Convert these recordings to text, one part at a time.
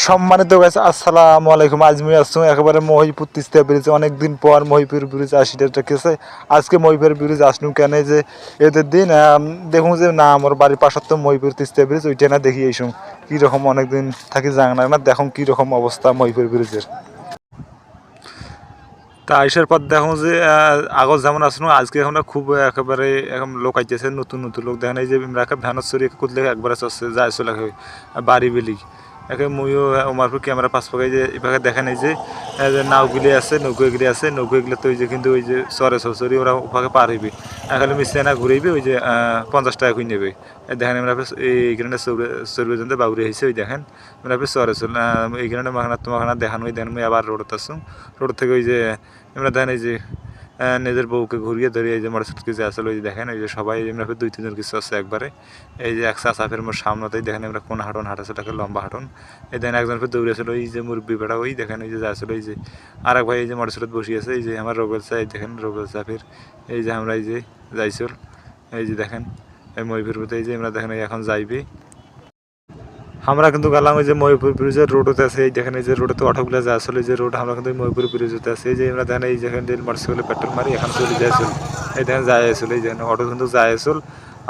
সম্মানিত গাছ আসসালামু আলাইকুম। আজ আমি একেবারে মহিপুর তিস্তা ব্রিজ অনেকদিন পর মহিপুর ব্রিজ আসিটা রেখেছে আজকে মহিপুর ব্রিজ আসনু কেন যে এদের দিন দেখুন যে না, আমার বাড়ির পাশার তো মহিপুর তিস্তা ব্রিজ ওইটা না দেখি এইসব কীরকম অনেকদিন থাকি জানা না দেখুন কীরকম অবস্থা মহিপুর ব্রিজের তা আইসার পর দেখুন যে আগত যেমন আসনো, আজকে এখন খুব একেবারে এখন লোক আইতেছে, নতুন নতুন লোক। দেখেন এই যে রাখে ভ্যানত চুরি কুদলে একবারে চলছে যায় চলে বাড়ি বেলি। একে মইও ওমারপুর ক্যামেরা পাস পাকাই যে এভাবে দেখেন এই যে এই যে নাওগুলি আছে নৌকোগুলি আছে নৌকোগুলো তো ওই যে কিন্তু ওই যে চরে সরি ওরা ওভাবে পার হইবে। এখানে মিশে না ঘুরাইবে, ওই যে পঞ্চাশ টাকা করে নেবে। দেখেন আমরা এইখানে চর্বে জন্য বাবুরি হয়েছে ওই দেখেন। আমরা চরে চল এইখানে মাখানা তোমাখানা দেখানো, ওই দেখেন আবার রোডত আসুন রোড থেকে ওই যে আমরা দেখেন এই যে নিজের বউকে ঘুরিয়ে ধরিয়ে এই যে মোটরসাইকেল যে আসলে ওই যে দেখেন এই যে সবাই আমরা দুই তিনজন কিছু আছে একবারে এই যে এক চাষাফের মোর সামনেতেই দেখেন আমরা কোন হাঁটন হাঁটাছে তাকে লম্বা হাঁটন এই দেখেন একজন ফের দৌড়েছিল ওই যে মুরব্বী বেড়া ওই দেখেন এই যে যাচ্ছিল এই যে আর এক ভাই এই যে মোটরসাইকেল বসিয়েছে এই যে আমার রোবেল এই দেখেন রোবেল চাফের এই যে আমরা এই যে যাইছিল এই যে দেখেন এই মহিপুর এই যে আমরা দেখেন এখন যাইবে আমরা কিন্তু গেলাম ওই যে মহিপুর ব্রিজের রোড হতে আছে, এই দেখেন এই যে রোডে তো অটোগুলো যা আসলে যে রোড আমরা কিন্তু মহিপুর ব্রিজতে আছে। এই যে আমরা দেখেন, এই যেখানে রেল মোটরসাইকেলে পেট্রোল মারি, এখানে চলে যাই আসল এই দেখেন যাই আসল এই দেখেন অটো কিন্তু যাই আসল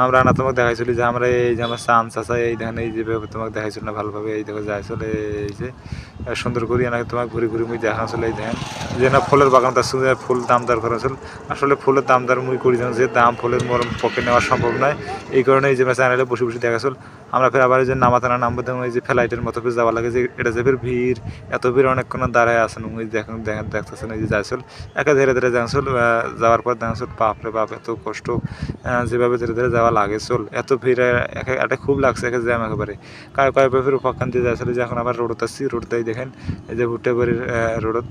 আমরা না তোমাকে দেখাইছিল যে আমরা এই যে আমার চান্স আছে এই দেখেন, এই যেভাবে তোমাকে দেখাইছিল না ভালোভাবে, এই দেখো যাই আসলে এই যে সুন্দর করি না তোমাকে ঘুরে ঘুরে মুই দেখা আসলে এই দেখেন যে না ফুলের বাগান তার সঙ্গে ফুল দামদার করা আসল আসলে ফুলের দামদার মুই করি জানো যে দাম ফুলের মরম পক্ষে নেওয়া সম্ভব নয় এই কারণে এই যে চ্যানেলে বসে বসে দেখা আসল আমরা ফের আবার যে নামাতানা নামবো দেখুন এই যে ফ্লাইটের মতো ফের যাওয়া লাগে যে এটা যে ফের ভিড় এত ভিড় অনেকক্ষণ দাঁড়ায় আসেন ওই দেখুন দেখেন দেখতেছেন এই যে যাইছিল একা ধীরে ধীরে যাচ্ছিল যাওয়ার পর দেখছিল বাপরে বাপ এত কষ্ট যেভাবে ধীরে ধীরে যাওয়া লাগে চল এত ভিড় একে এটা খুব লাগছে একে জ্যাম একেবারে কায় কয় ফের উপাখ্যান দিয়ে যাচ্ছিল যে এখন আবার রোডত আসছি রোডটাই দেখেন এই যে ভুট্টে বাড়ির রোডত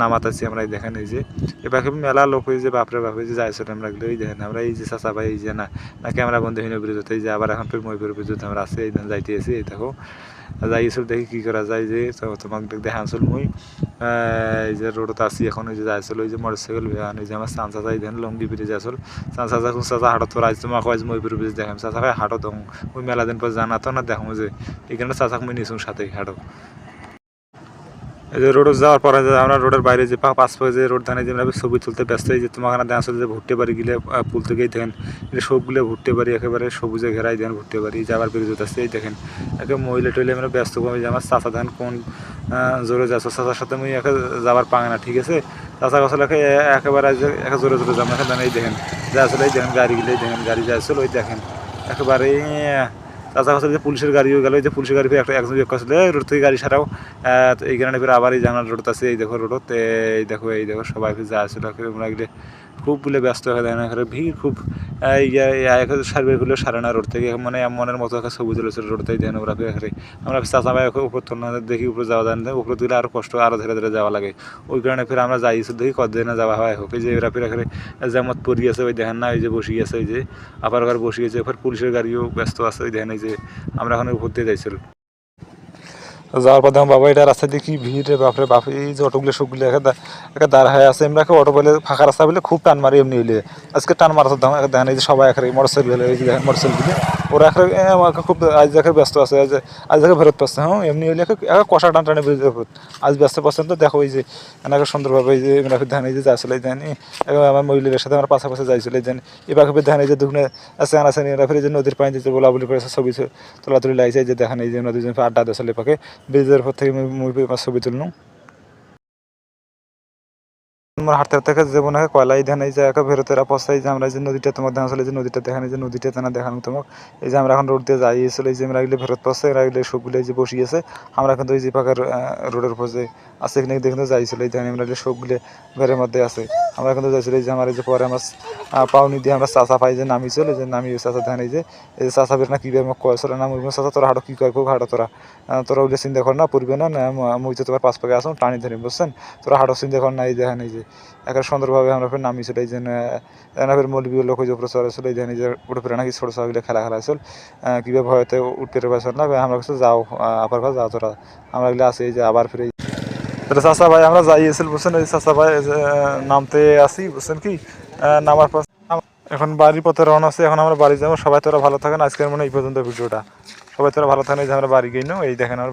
নামাত আছি আমরা এই দেখেন এই যে। এবার মেলা লোক হয়ে যে বাপরে বাপ এই যে যাইছিল আমরা এই দেখেন আমরা এই যে চাচা ভাই এই যে না না ক্যামেরা বন্ধ হইনি ব্রিজত এই যে আবার এখন ফের মহিপুর ব্রিজত আমরা আছি এই যাইতে আছি এই দেখো। যাই যাইছিল দেখি কি করা যায় যে তোমাকে দেখাছিল মুই। আহ, এই যে রোডত আছি এখন ওই যে যাইছিল ওই যে মোটরসাইকেল ভ্যান ওই যে আমার চাঁচা যাই দেন লঙ্গি ব্রিজ আসল চাঁচা যখন চাচা হাটত পর আজ তোমাকে আজ মহিপুর ব্রিজ দেখাম। চাচা ভাই হাটত মেলা দিন পর জানাতো না দেখো যে এখানে চাচাক মুই নিছুন সাথে হাটত। এই যে রোড যাওয়ার পরে যে আমরা রোডের বাইরে যে পাশে যে রোড ধানে যে আমরা ছবি তুলতে ব্যস্ত এই যে তোমাকে না দেখা যে ভুট্টে বাড়ি গেলে আহ, পুল থেকেই দেখেন যে সবগুলো ভুট্টে বাড়ি একেবারে সবুজে ঘেরাই দেন ভুট্টে বাড়ি যাবার বেরিয়ে যেতে এই দেখেন একে মহিলা টইলে আমরা ব্যস্ত কমে যে আমার চাচা ধান কোন জোরে যাচ্ছ চাচার সাথে আমি একে যাবার পাঙে না ঠিক আছে? চাচা গছ লেখে একেবারে একে জোরে জোরে যাব এখানে এই দেখেন যা আসলে এই দেখেন গাড়ি গেলে দেখেন গাড়ি যা আসলে ওই দেখেন একেবারে কাছে যে পুলিশের গাড়িও গেল যে পুলিশের গাড়ি একটা একজন বিয়ে করছিল রোড থেকে গাড়ি সারাও এইখানে ফিরে আবার এই জানাল রোড আছে, এই দেখো রোডত, এই দেখো এই দেখো, সবাই ফিরে যা গেলে খুব বলে ব্যস্ত হয়ে দেয় না ভিড় খুব সার্ভে করলেও সারে না রোড থেকে মানে মনের মতো একটা সবুজ রয়েছে রোড থেকে দেন ওরা ফিরে আমরা চাচা ভাই উপর তো না দেখি, উপরে যাওয়া যায় উপরে দিলে আরও কষ্ট আরও ধীরে ধীরে যাওয়া লাগে। ওই কারণে ফের আমরা যাই দেখি কতদিনে যাওয়া হয়, হোক যে এরা ফিরে এখানে যেমন পড়ি আছে, ওই দেখেন না ওই যে বসিয়ে আছে ওই যে আবার ঘর বসিয়েছে এবার পুলিশের গাড়িও ব্যস্ত আছে, ওই দেখেন, এই যে আমরা এখন উপর দিয়ে যাইছিল। যাওয়ার পর দেখুন বাবা এটা রাস্তা দেখি ভিড় রে, বাপরে বাপ, এই যে অটোগুলো সবগুলো একে দা- একা দাঁড় হয়ে আছে। এমনি একটা অটো বলে ফাঁকা রাস্তা বলে খুব টান মারি এমনি হইলে। আজকে টান মারা দেখেন, এই যে সবাই এখানে মোটরসাইকেল এই যে দেখেন মোটরসাইকেল ওরা আমাকে খুব আজ দেখে ব্যস্ত আছে আজ আজ দেখে ফেরত পাচ্ছে হ্যাঁ এমনি হইলে একে একা কষা টান টানে বেরিয়ে যাবে আজ ব্যস্ত পাচ্ছেন তো দেখো এই যে, এনাকে সুন্দরভাবে এই যে এমনি ধান এই যে যাচ্ছিল এই দেন আমার মহিলাদের সাথে আমার পাশাপাশি যাইছিল এই দেন এবার ধান এই যে দুগুনে আছে আনা আছে এরা ফিরে যে নদীর পানি দিতে বলা বলি করেছে, ছবি তোলা তুলি লাগছে যে দেখেন, এই যে নদী আড্ডা দিয়েছিল পাকে ব্রিজের পর থেকে ছবি তুললাম। আমার হাঁটতে হাঁটতে যে মনে হয় কয়লাই ধান এই যে একা ভেরোতের অবস্থায় যে আমরা যে নদীটা তোমার দেখা আসলে যে নদীটা দেখান এই যে নদীটা তেনা দেখানো তোমার এই যে আমরা এখন রোড দিয়ে যাই এসেছিল এই যে আমরা এগুলো ফেরত পাচ্ছে এরা এগুলো সবগুলো এই যে বসিয়েছে আমরা কিন্তু এই যে পাকার রোডের উপর যে আছে এখানে দেখতে যাইছিল এই ধান আমরা এগুলো সবগুলো ঘরের মধ্যে আছে আমরা কিন্তু যাইছিল এই যে আমার এই যে পরে আমার পাউনি দিয়ে আমরা চাচা পাই যে নামি এই যে নামিয়ে চাচা ধান এই যে এই যে চাচা বের না কীভাবে মোক কয়েছিল না মুই চাচা তোরা হাঁটো কী কয় খুব হাঁটো তোরা তোরা ওগুলো চিন্তা কর না পড়বে না না মুই তো তোমার পাশ পাকে আসুন টানি ধরে বুঝছেন তোরা হাঁটো চিন্তা কর না এই দেখেন এই যে একের সুন্দরভাবে আমরা ফের নামিয়েছিল এই যে এনা ফের মৌলবী লোক যে উপরে চড়েছিল এই যে উঠে ফেরে নাকি ছোটো ছোটো খেলা খেলা হয়েছিল কীভাবে হয়তো উঠতে পারছিল না, আমরা কাছে যাও আবার কাছে যাও তোরা, আমরা এগুলো আসি যে আবার ফিরে। চাচা ভাই, আমরা যাইয়েছিল বুঝছেন, এই চাচা ভাই নামতে আসি, বুঝছেন কি? নামার পর, এখন বাড়ির পথে রওনা আছে এখন আমরা বাড়ি যাব, সবাই তোরা ভালো থাকেন, আজকের মনে এই পর্যন্ত ভিডিওটা। সবাই তোরা ভালো থাকেন, এই যে আমরা বাড়ি গেই এই দেখেন আমার